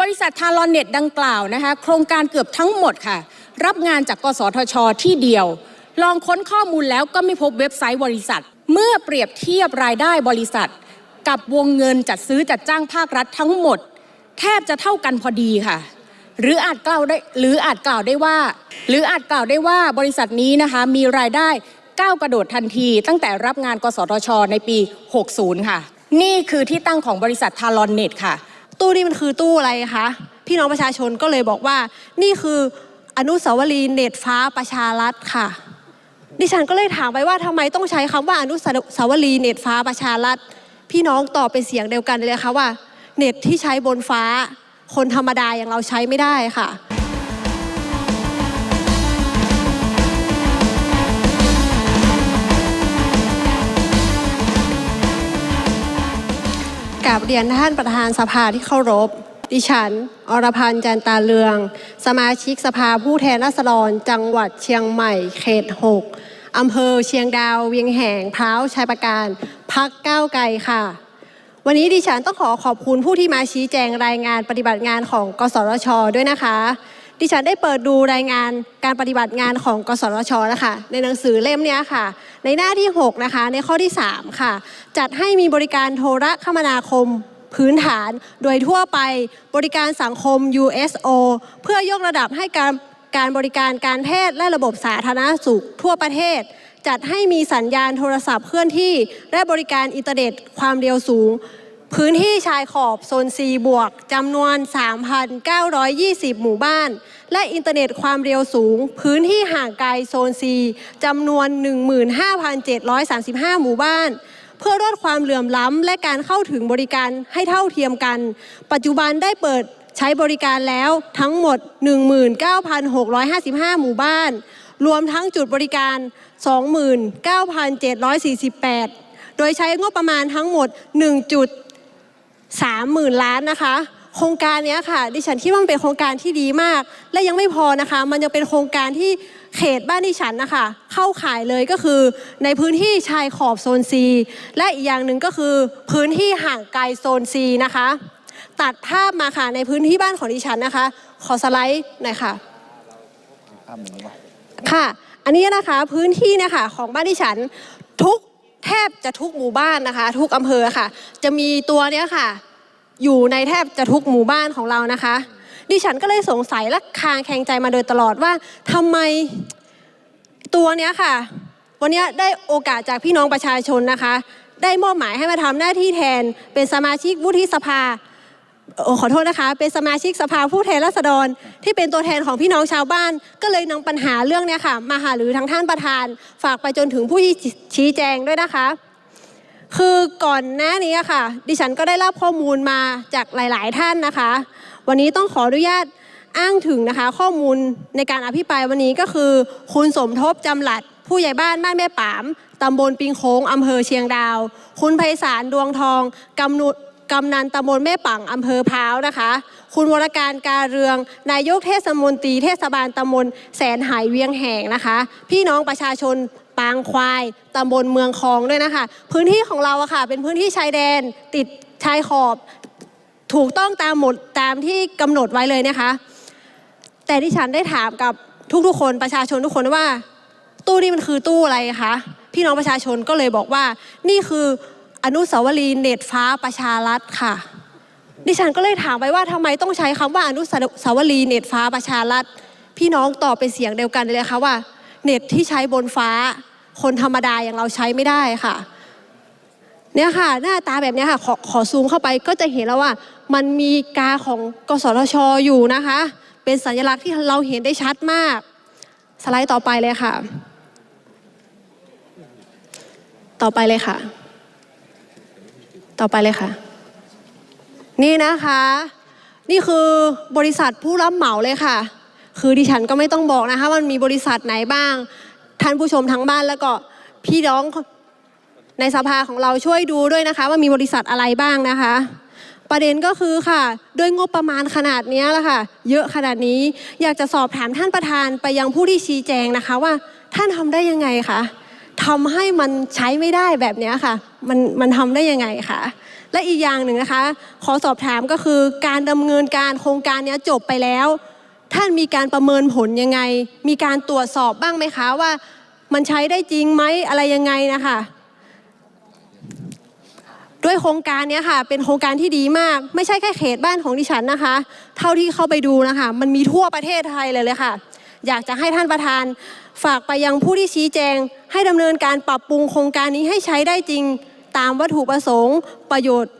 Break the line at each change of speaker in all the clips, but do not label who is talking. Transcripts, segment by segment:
บริษัททารอนเน็ตดังกล่าวนะคะโครงการเกือบทั้งหมดค่ะ รับงานจากกสทช ที่เดียว ลองค้นข้อมูลแล้วก็ไม่พบเว็บไซต์บริษัท เมื่อเปรียบเทียบรายได้บริษัท กับวงเงินจัดซื้อจัดจ้างภาครัฐทั้งหมด แทบจะเท่ากันพอดีค่ะ หรืออาจกล่าวได้หรืออาจกล่าวได้ว่า หรืออาจกล่าวได้ว่าบริษัทนี้นะคะมีรายได้ก้าวกระโดดทันที ตั้งแต่รับงานกสทช ในปี 60 ค่ะ นี่คือที่ตั้งของบริษัททารอนเน็ตค่ะ
ตู้นี่มันคือตู้อะไรคะพี่น้องประชาชนก็เลยบอกว่า นี่คืออนุสาวรีย์เน็ตฟ้าประชารัฐค่ะ ดิฉันก็เลยถามไปว่าทำไมต้องใช้คำว่าอนุสาวรีย์เน็ตฟ้าประชารัฐ พี่น้องตอบเป็นเสียงเดียวกันเลยค่ะว่า เน็ตที่ใช้บนฟ้า คนธรรมดาอย่างเราใช้ไม่ได้ค่ะ กับเรียนท่านประธานสภาที่เคารพ ดิฉัน อรพันธ์จันตาเลือง สมาชิกสภาผู้แทนราษฎรจังหวัดเชียงใหม่ เขต 6 อำเภอเชียงดาว เวียงแหงพร้าวชัยประการ พักก้าวไกลค่ะ วันนี้ดิฉันต้องขอขอบคุณผู้ที่มาชี้แจงรายงานปฏิบัติงานของกสทชด้วยนะคะ ดิฉันได้เปิดดูรายงานการปฏิบัติงานของกสทชนะคะในหนังสือเล่มนี้ค่ะ ในหน้าที่ 6 นะคะ ในข้อที่ 3 ค่ะ จัดให้มีบริการโทรคมนาคมพื้นฐาน โดยทั่วไปบริการสังคม USO เพื่อยกระดับให้การการบริการการแพทย์และระบบสาธารณสุขทั่วประเทศ จัดให้มีสัญญาณโทรศัพท์เคลื่อนที่ และบริการอินเทอร์เน็ตความเร็วสูง พื้นที่ชายขอบโซน C บวกจำนวน 3,920 หมู่บ้าน และอินเทอร์เน็ตความเร็วสูง พื้นที่ห่างไกลโซน C จำนวน 15,735 หมู่บ้าน เพื่อลดความเหลื่อมล้ำและการเข้าถึงบริการให้เท่าเทียมกัน ปัจจุบันได้เปิดใช้บริการแล้วทั้งหมด 19,655 หมู่บ้าน รวมทั้งจุดบริการ 29,748 โดยใช้งบประมาณทั้งหมด 1.30,000 ล้านนะคะ โครงการเนี้ยค่ะ ดิฉันคิดว่ามันเป็นโครงการที่ดีมาก และยังไม่พอนะคะ มันยังเป็นโครงการที่เขตบ้านดิฉันนะคะ เข้าข่ายเลยก็คือในพื้นที่ชายขอบโซน C และอีกอย่างหนึ่งก็คือพื้นที่ห่างไกลโซน C นะคะ ตัดภาพมาค่ะในพื้นที่บ้านของดิฉันนะคะ ขอสไลด์หน่อยค่ะค่ะ อันนี้นะคะพื้นที่เนะคะของบ้านดิฉันทุก แทบจะทุกหมู่บ้านนะคะ ทุกอำเภอค่ะ จะมีตัวเนี้ยค่ะ อยู่ในแทบจะทุกหมู่บ้านของเรานะคะ ดิฉันก็เลยสงสัยและคางแข็งใจมาโดยตลอดว่าทำไมตัวเนี้ยค่ะ วันนี้ได้โอกาสจากพี่น้องประชาชนนะคะ ได้มอบหมายให้มาทำหน้าที่แทนเป็นสมาชิกวุฒิสภา โอ้ขอโทษนะคะ เป็นสมาชิกสภาผู้แทนราษฎร ที่เป็นตัวแทนของพี่น้องชาวบ้าน ก็เลยนำปัญหาเรื่องเนี้ยค่ะ มาหาหรือทางท่านประธาน ฝากไปจนถึงผู้ที่ชี้แจงด้วยนะคะ คือก่อนหน้านี้ค่ะ ดิฉันก็ได้รับข้อมูลมาจากหลาย ๆ ท่านนะคะ วันนี้ต้องขออนุญาตอ้างถึงนะคะ ข้อมูลในการอภิปรายวันนี้ก็คือ คุณสมทบจำหลัด ผู้ใหญ่บ้านบ้านแม่ปามตำบลปิงโค้งอำเภอเชียงดาว คุณไพศาลดวงทองกำนุ กำนันตำบลแม่ปังอำเภอพร้าวนะคะ คุณวรการการเรือง นายกเทศมนตรีเทศบาลตำบลแสนหายเวียงแหงนะคะ พี่น้องประชาชนปางควายตำบลเมืองคลองด้วยนะคะ พื้นที่ของเราอะค่ะ เป็นพื้นที่ชายแดนติดชายขอบถูกต้องตามหมดตามที่กำหนดไว้เลยนะคะ แต่ที่ฉันได้ถามกับทุกๆคนประชาชนทุกคนว่า ตู้นี่มันคือตู้อะไรคะพี่น้องประชาชนก็เลยบอกว่านี่คือ อนุสาวรีย์เน็ตฟ้าประชารัฐค่ะ ดิฉันก็เลยถามไปว่าทำไมต้องใช้คำว่าอนุสาวรีย์เน็ตฟ้าประชารัฐ พี่น้องตอบเป็นเสียงเดียวกันเลยค่ะว่า เน็ตที่ใช้บนฟ้า คนธรรมดาอย่างเราใช้ไม่ได้ค่ะ เนี่ยค่ะ หน้าตาแบบนี้ค่ะขอขอซูมเข้าไปก็จะเห็นแล้วว่า มันมีกาของกสทชอยู่นะคะ เป็นสัญลักษณ์ที่เราเห็นได้ชัดมาก สไลด์ต่อไปเลยค่ะ ต่อไปเลยค่ะ ต่อไปเลยค่ะ นี่นะคะ นี่คือบริษัทผู้รับเหมาเลยค่ะ คือดิฉันก็ไม่ต้องบอกนะคะมันมีบริษัทไหนบ้าง ท่านผู้ชมทั้งบ้านแล้วก็พี่น้องในสภาของเราช่วยดูด้วยนะคะ ว่ามีบริษัทอะไรบ้างนะคะ ประเด็นก็คือค่ะ ด้วยงบประมาณขนาดนี้แหละค่ะ เยอะขนาดนี้อยากจะสอบถามท่านประธานไปยังผู้ที่ชี้แจงนะคะว่าท่านทำได้ยังไงคะ ทำให้มันใช้ไม่ได้แบบนี้ค่ะ มันมันทำได้ยังไงคะและอีกอย่างหนึ่งนะคะ ขอสอบถามก็คือการดำเนินการโครงการนี้จบไปแล้ว ท่านมีการประเมินผลยังไง มีการตรวจสอบบ้างไหมคะว่า มันใช้ได้จริงไหมอะไรยังไงนะคะด้วยโครงการนี้ค่ะ เป็นโครงการที่ดีมาก ไม่ใช่แค่เขตบ้านของดิฉันนะคะ เท่าที่เข้าไปดูนะคะ มันมีทั่วประเทศไทยเลยเลยค่ะ อยากจะให้ท่านประธาน ฝากไปยังผู้ที่ชี้แจง ให้ดำเนินการปรับปรุงโครงการนี้ให้ใช้ได้จริงตามวัตถุประสงค์ ประโยชน์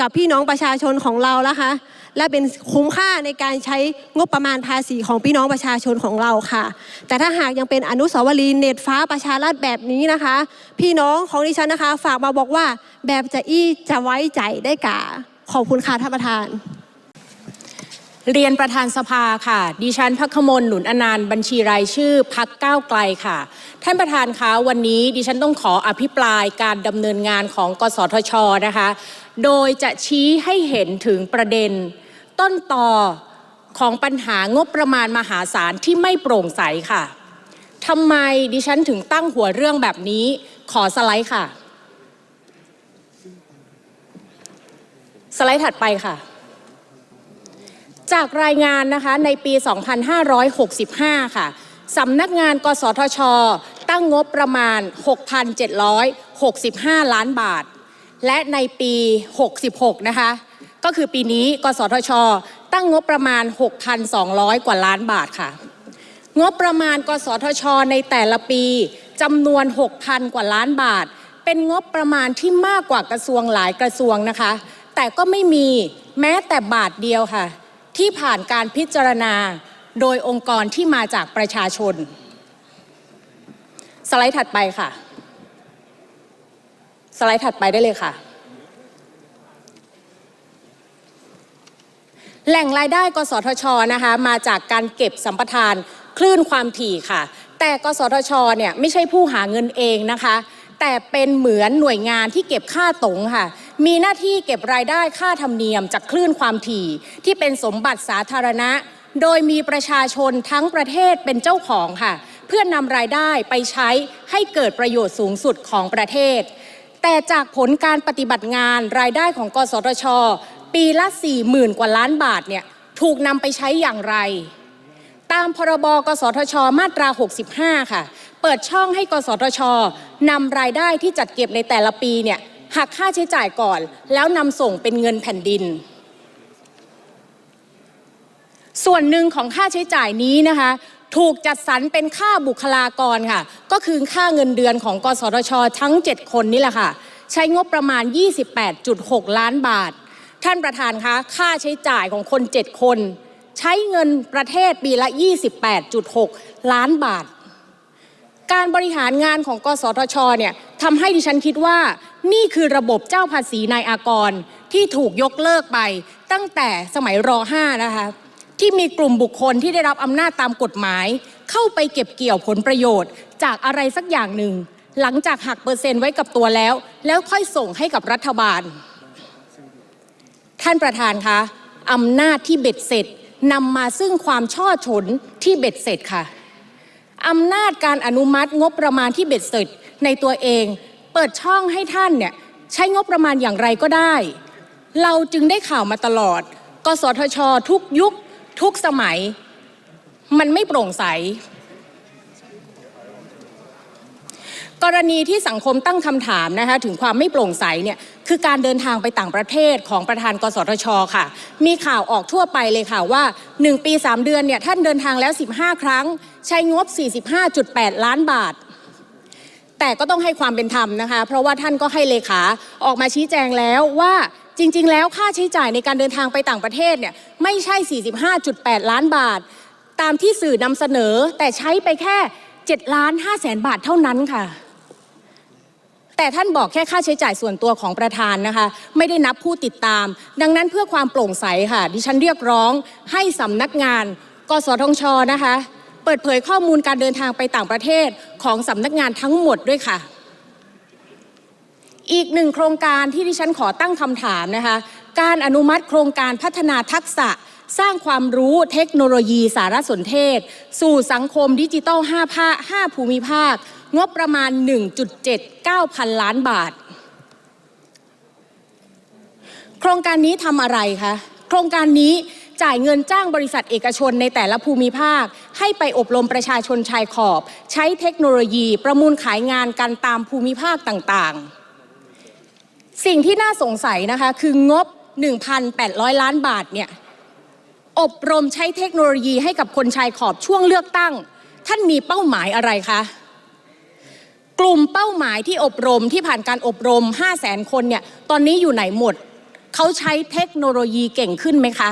กับพี่น้องประชาชนของเรานะคะ และเป็นคุ้มค่าในการใช้งบประมาณภาษีของพี่น้องประชาชนของเราค่ะ แต่ถ้าหากยังเป็นอนุสาวรีย์เน็ตฟ้าประชารัฐแบบนี้นะคะ พี่น้องของดิฉันนะคะ ฝากมาบอกว่าแบบจะอี้จะไว้ใจได้กาขอบคุณค่ะท่านประธาน
เรียนประธานสภาค่ะ ดิฉันพักขมลหนุนอนานต์บัญชีรายชื่อพักก้าวไกลค่ะ ท่านประธานคะวันนี้ดิฉันต้องขออภิปรายการดำเนินงานของกสทชนะคะ โดยจะชี้ให้เห็นถึงประเด็น ต้นต่อของปัญหางบประมาณมหาศาลที่ไม่โปร่งใสค่ะทำไมดิฉันถึงตั้งหัวเรื่องแบบนี้ ขอสไลด์ค่ะ สไลด์ถัดไปค่ะ จากรายงานนะคะในปี 2565 ค่ะสำนักงานกสทช ตั้งงบประมาณ 6,765 ล้านบาท และในปี 66 นะคะ ก็คือปีนี้กสทช ตั้งงบประมาณ 6,200 กว่าล้านบาทค่ะ งบประมาณกสทช ในแต่ละปีจำนวน 6,000 กว่าล้านบาท เป็นงบประมาณที่มากกว่ากระทรวงหลายกระทรวงนะคะ แต่ก็ไม่มีแม้แต่บาทเดียวค่ะ ที่ผ่านการพิจารณาโดยองค์กรที่มาจากประชาชน สไลด์ถัดไปค่ะ สไลด์ถัดไปได้เลยค่ะ แหล่งรายได้กสทชนะคะมาจากการเก็บสัมปทานคลื่นความถี่ค่ะ แต่กสทชเนี่ยไม่ใช่ผู้หาเงินเองนะคะ แต่เป็นเหมือนหน่วยงานที่เก็บค่าตรงค่ะ มีหน้าที่เก็บรายได้ค่าธรรมเนียมจากคลื่นความถี่ที่เป็นสมบัติสาธารณะ โดยมีประชาชนทั้งประเทศเป็นเจ้าของค่ะ เพื่อนนำรายได้ไปใช้ให้เกิดประโยชน์สูงสุดของประเทศ แต่จากผลการปฏิบัติงานรายได้ของกสทช ปีละ40,000 กว่าล้านบาทเนี่ยถูกนำไปใช้อย่างไร ตามพรบกสทช มาตรา 65 ค่ะ เปิดช่องให้กสทชนำรายได้ที่จัดเก็บในแต่ละปีเนี่ย หักค่าใช้จ่ายก่อน แล้วนำส่งเป็นเงินแผ่นดิน ส่วนหนึ่งของค่าใช้จ่ายนี้นะคะ ถูกจัดสรรเป็นค่าบุคลากรค่ะ ก็คือค่าเงินเดือนของกสทช ทั้ง 7 คนนี่แหละค่ะ ใช้งบประมาณ 28.6 ล้านบาท ท่านประธานคะค่าใช้จ่ายของคน 7 คน ใช้เงินประเทศปีละ 28.6 ล้านบาทการบริหารงานของกสทชเนี่ยทำให้ดิฉันคิดว่า นี่คือระบบเจ้าภาษีนายอากรที่ถูกยกเลิกไปตั้งแต่สมัยร .5 นะคะ ที่มีกลุ่มบุคคลที่ได้รับอำนาจตามกฎหมาย เข้าไปเก็บเกี่ยวผลประโยชน์ จากอะไรสักอย่างหนึ่ง หลังจากหักเปอร์เซ็นต์ไว้กับตัวแล้ว แล้วค่อยส่งให้กับรัฐบาล ท่านประธานคะอำนาจที่เบ็ดเสร็จนำมาซึ่งความช่อฉนที่เบ็ดเสร็จค่ะอำนาจการอนุมัติงบประมาณที่เบ็ดเสร็จในตัวเอง เปิดช่องให้ท่านเนี่ยใช้งบประมาณอย่างไรก็ได้ เราจึงได้ข่าวมาตลอด กสทช ทุกยุคทุกสมัย มันไม่โปร่งใส กรณีที่สังคมตั้งคำถามนะคะถึงความไม่โปร่งใสเนี่ยคือการเดินทางไปต่างประเทศของประธาน กสทช ค่ะ มีข่าวออกทั่วไปเลยค่ะว่า 1 ปี 3 เดือนเนี่ยท่านเดินทางแล้ว 15 ครั้ง ใช้งบ 45.8 ล้านบาท แต่ก็ต้องให้ความเป็นธรรมนะคะ เพราะว่าท่านก็ให้เลขาออกมาชี้แจงแล้วว่าจริง ๆ แล้วค่าใช้จ่ายในการเดินทางไปต่างประเทศเนี่ยไม่ใช่ 45.8 ล้านบาท ตามที่สื่อนำเสนอแต่ใช้ไปแค่7ล้าน5แสนบาทเท่านั้นค่ะ แต่ท่านบอกแค่ค่าใช้จ่ายส่วนตัวของประธานนะคะ ไม่ได้นับผู้ติดตาม ดังนั้นเพื่อความโปร่งใสค่ะ ดิฉันเรียกร้องให้สำนักงาน กสทชนะคะ เปิดเผยข้อมูลการเดินทางไปต่างประเทศของสำนักงานทั้งหมดด้วยค่ะ อีกหนึ่งโครงการที่ดิฉันขอตั้งคำถามนะคะ การอนุมัติโครงการพัฒนาทักษะสร้างความรู้เทคโนโลยีสารสนเทศ สู่สังคมดิจิทัล5ภาค5ภูมิภาค งบประมาณ 1.79 พันล้านบาท โครงการนี้ทำอะไรคะ โครงการนี้ จ่ายเงินจ้างบริษัทเอกชนในแต่ละภูมิภาค ให้ไปอบรมประชาชนชายขอบ ใช้เทคโนโลยีประมูลขายงานกันตามภูมิภาคต่างๆ สิ่งที่น่าสงสัยนะคะคืองบ 1,800 ล้านบาทเนี่ยอบรมใช้เทคโนโลยีให้กับคนชายขอบช่วงเลือกตั้ง ท่านมีเป้าหมายอะไรคะกลุ่มเป้าหมายที่อบรมที่ผ่านการอบรม 5 0 0แสนคนเนี่ย ตอนนี้อยู่ไหนหมด เขาใช้เทคโนโลยีเก่งขึ้นไหมคะ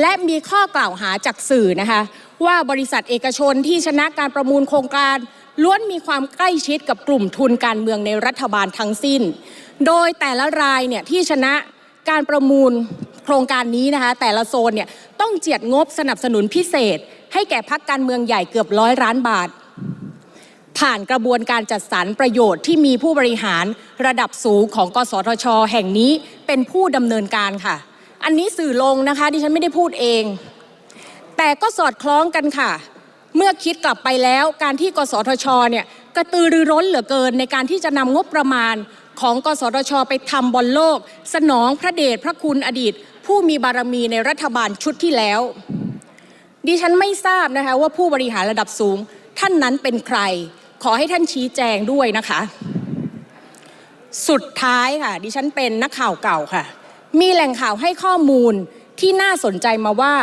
และมีข้อกล่าวหาจากสื่อนะคะว่าบริษัทเอกชนที่ชนะการประมูลโครงการล้วนมีความใกล้ชิดกับกลุ่มทุนการเมืองในรัฐบาลทั้งสิ้น โดยแต่ละรายเนี่ยที่ชนะการประมูลโครงการนี้นะคะแต่ละโซนเนี่ยต้องเจียดงบสนับสนุนพิเศษ ให้แก่พักการเมืองใหญ่เกือบร้อยล้านบาท ผ่านกระบวนการจัดสรรประโยชน์ที่มีผู้บริหารระดับสูงของกสทช แห่งนี้เป็นผู้ดำเนินการค่ะ อันนี้สื่อลงนะคะดิฉันไม่ได้พูดเอง แต่ก็สอดคล้องกันค่ะ เมื่อคิดกลับไปแล้วการที่กสทชเนี่ยกระตือรือร้นเหลือเกินในการที่จะนำงบประมาณของกสทช ไปทำบอลโลก สนองพระเดชพระคุณอดีต ผู้มีบารมีในรัฐบาลชุดที่แล้ว ดิฉันไม่ทราบนะคะว่าผู้บริหารระดับสูง ท่านนั้นเป็นใคร ขอให้ท่านชี้แจงด้วยนะคะ สุดท้ายค่ะ ดิฉันเป็นนักข่าวเก่าค่ะ มีแหล่งข่าวให้ข้อมูลที่น่าสนใจมาว่า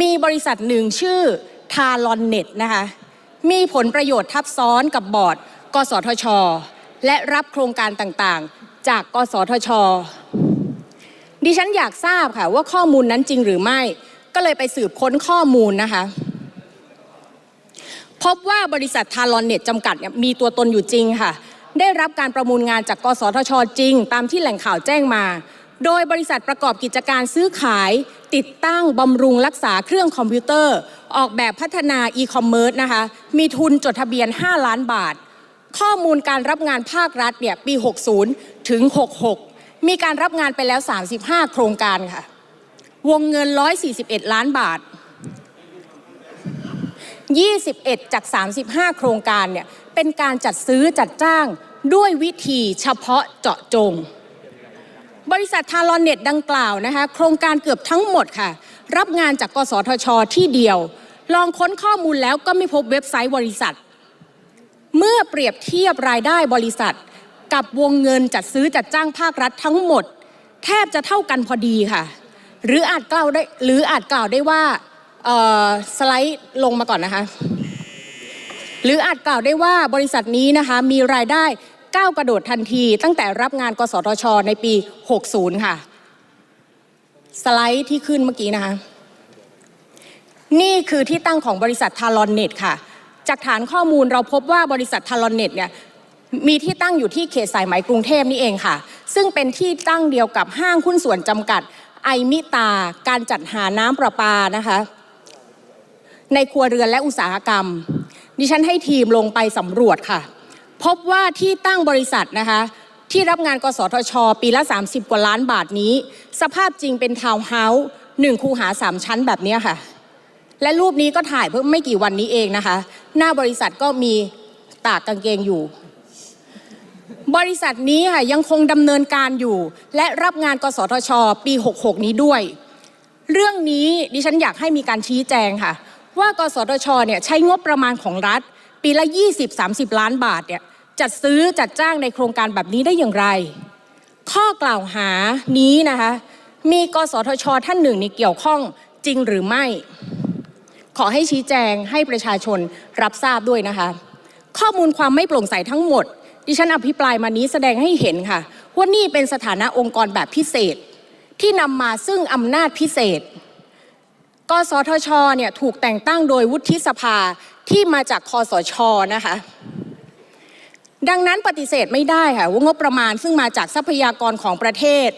มีบริษัทหนึ่งชื่อทาลอนเน็ตนะคะมีผลประโยชน์ทับซ้อนกับบอร์ด กสทช และรับโครงการต่างๆ จากกสทช ดิฉันอยากทราบค่ะว่าข้อมูลนั้นจริงหรือไม่ ก็เลยไปสืบค้นข้อมูลนะคะ พบว่าบริษัททารอนเน็ตจำกัดมีตัวตนอยู่จริงค่ะ ได้รับการประมูลงานจากกสทช จริง ตามที่แหล่งข่าวแจ้งมา โดยบริษัทประกอบกิจการซื้อขาย ติดตั้งบำรุงรักษาเครื่องคอมพิวเตอร์ ออกแบบพัฒนาอีคอมเมิร์ซนะคะ มีทุนจดทะเบียน 5 ล้านบาท ข้อมูลการรับงานภาครัฐเนี่ยปี 60 ถึง 66 มีการรับงานไปแล้ว 35 โครงการค่ะ วงเงิน 141 ล้านบาท 21 จาก 35 โครงการเนี่ยเป็นการจัดซื้อจัดจ้างด้วยวิธีเฉพาะเจาะจง บริษัททารอนเน็ตดังกล่าวนะคะโครงการเกือบทั้งหมดค่ะ รับงานจากกสทช ที่เดียว ลองค้นข้อมูลแล้วก็ไม่พบเว็บไซต์บริษัท เมื่อเปรียบเทียบรายได้บริษัท กับวงเงินจัดซื้อจัดจ้างภาครัฐทั้งหมด แทบจะเท่ากันพอดีค่ะ หรืออาจกล่าวได้หรืออาจกล่าวได้ว่าสไลด์ลงมาก่อนนะคะ หรืออาจกล่าวได้ว่าบริษัทนี้นะคะมีรายได้ ก้าวกระโดดทันที ตั้งแต่รับงาน กสทช ในปี 60 ค่ะ สไลด์ที่ขึ้นเมื่อกี้นะคะ นี่คือที่ตั้งของบริษัททารอนเน็ตค่ะ จากฐานข้อมูลเราพบว่าบริษัททารอนเน็ตเนี่ยมีที่ตั้งอยู่ที่เขตสายไหมกรุงเทพนี่เองค่ะ ซึ่งเป็นที่ตั้งเดียวกับห้างหุ้นส่วนจำกัดไอมิตา การจัดหาน้ำประปานะคะ ในครัวเรือนและอุตสาหกรรม ดิฉันให้ทีมลงไปสำรวจค่ะ พบว่าที่ตั้งบริษัทนะคะที่รับงานกสทช ปีละ 30 กว่าล้านบาทนี้ สภาพจริงเป็นทาวน์เฮาส์หนึ่งคูหาสามชั้นแบบนี้ค่ะ และรูปนี้ก็ถ่ายเพิ่งไม่กี่วันนี้เองนะคะ หน้าบริษัทก็มีตากกางเกงอยู่ บริษัทนี้ค่ะยังคงดำเนินการอยู่ และรับงานกสทช ปี 66 นี้ด้วย เรื่องนี้ดิฉันอยากให้มีการชี้แจงค่ะ ว่ากสทชเนี่ยใช้งบประมาณของรัฐ ปีละ 20-30 ล้านบาทเนี่ย จัดซื้อจัดจ้างในโครงการแบบนี้ได้อย่างไร ข้อกล่าวหานี้นะคะ มีกสทช ท่านหนึ่งนี่เกี่ยวข้องจริงหรือไม่ ขอให้ชี้แจงให้ประชาชนรับทราบด้วยนะคะ ข้อมูลความไม่โปร่งใสทั้งหมด ดิฉันอภิปรายมานี้แสดงให้เห็นค่ะว่านี่เป็นสถานะองค์กรแบบพิเศษ ที่นำมาซึ่งอำนาจพิเศษกสทชเนี่ยถูกแต่งตั้งโดยวุฒิสภาที่มาจากคอสชนะคะ ดังนั้นปฏิเสธไม่ได้ค่ะว่างบประมาณซึ่งมาจากทรัพยากรของประเทศ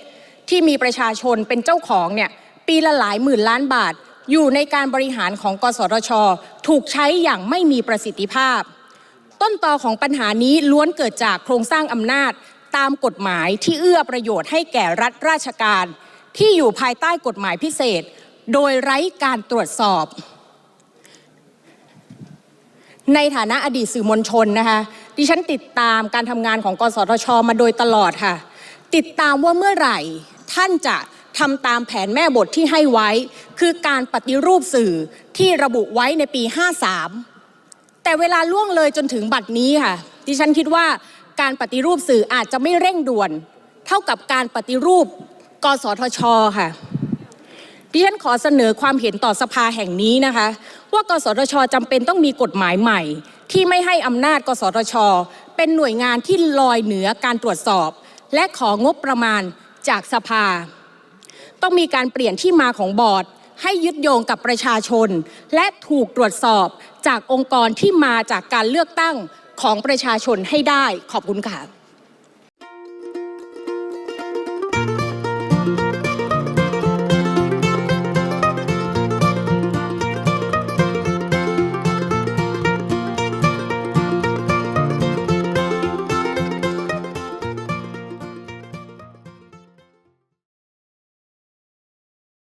ที่มีประชาชนเป็นเจ้าของเนี่ยปีละหลายหมื่นล้านบาท อยู่ในการบริหารของกสทช ถูกใช้อย่างไม่มีประสิทธิภาพ ต้นตอของปัญหานี้ล้วนเกิดจากโครงสร้างอำนาจตามกฎหมายที่เอื้อประโยชน์ให้แก่รัฐราชการ ที่อยู่ภายใต้กฎหมายพิเศษ โดยไร้การตรวจสอบ ในฐานะอดีตสื่อมวลชนนะคะ ดิฉันติดตามการทำงานของกสทช มาโดยตลอดค่ะ ติดตามว่าเมื่อไหร่ท่านจะทำตามแผนแม่บทที่ให้ไว้ คือการปฏิรูปสื่อที่ระบุไว้ในปี 53 แต่เวลาล่วงเลยจนถึงบัดนี้ค่ะ ดิฉันคิดว่าการปฏิรูปสื่ออาจจะไม่เร่งด่วน เท่ากับการปฏิรูป กสทช ค่ะ ดิฉันขอเสนอความเห็นต่อสภาแห่งนี้นะคะ ว่ากสทชจำเป็นต้องมีกฎหมายใหม่ ที่ไม่ให้อำนาจกสทช เป็นหน่วยงานที่ลอยเหนือการตรวจสอบ และของบประมาณจากสภา ต้องมีการเปลี่ยนที่มาของบอร์ด ให้ยึดโยงกับประชาชน และถูกตรวจสอบจากองค์กรที่มาจากการเลือกตั้งของประชาชนให้ได้ขอบคุณค่ะ